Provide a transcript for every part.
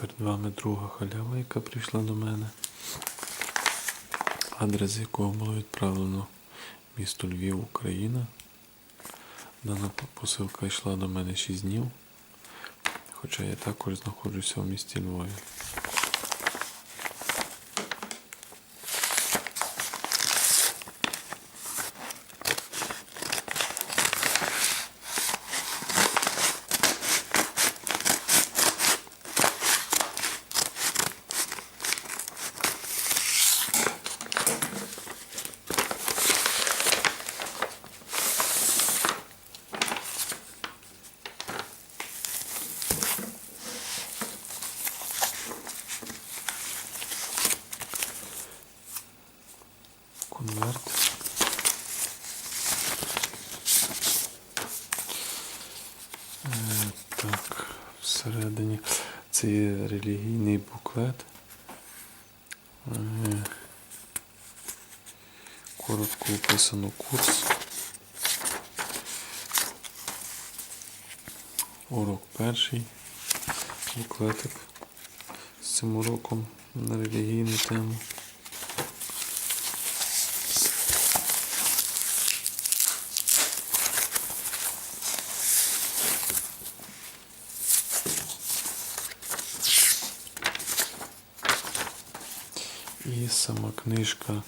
Перед вами друга халява, яка прийшла до мене. Адрес якого було відправлено місто Львів, Україна. Дана посилка йшла до мене 6 днів, хоча я також знаходжуся в місті Львові. Конверт. Е, Так, всередині це є релігійний буклет. Е, Коротко описано курс. Урок перший. Буклетик з цим уроком на релігійну тему. І сама книжка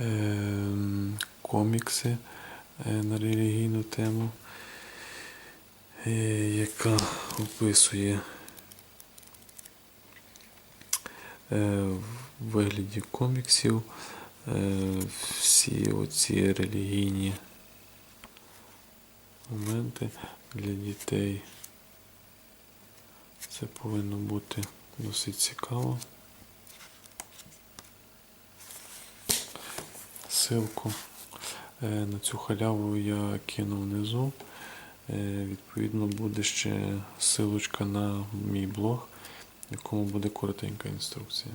е, комікси е, на релігійну тему, е, яка описує е, в вигляді коміксів всі оці релігійні моменти для дітей. Це повинно бути досить цікаво. Ссылку е, на цю халяву я кину внизу. Е, Відповідно, буде ще силочка на мій блог, в якому буде коротенька інструкція.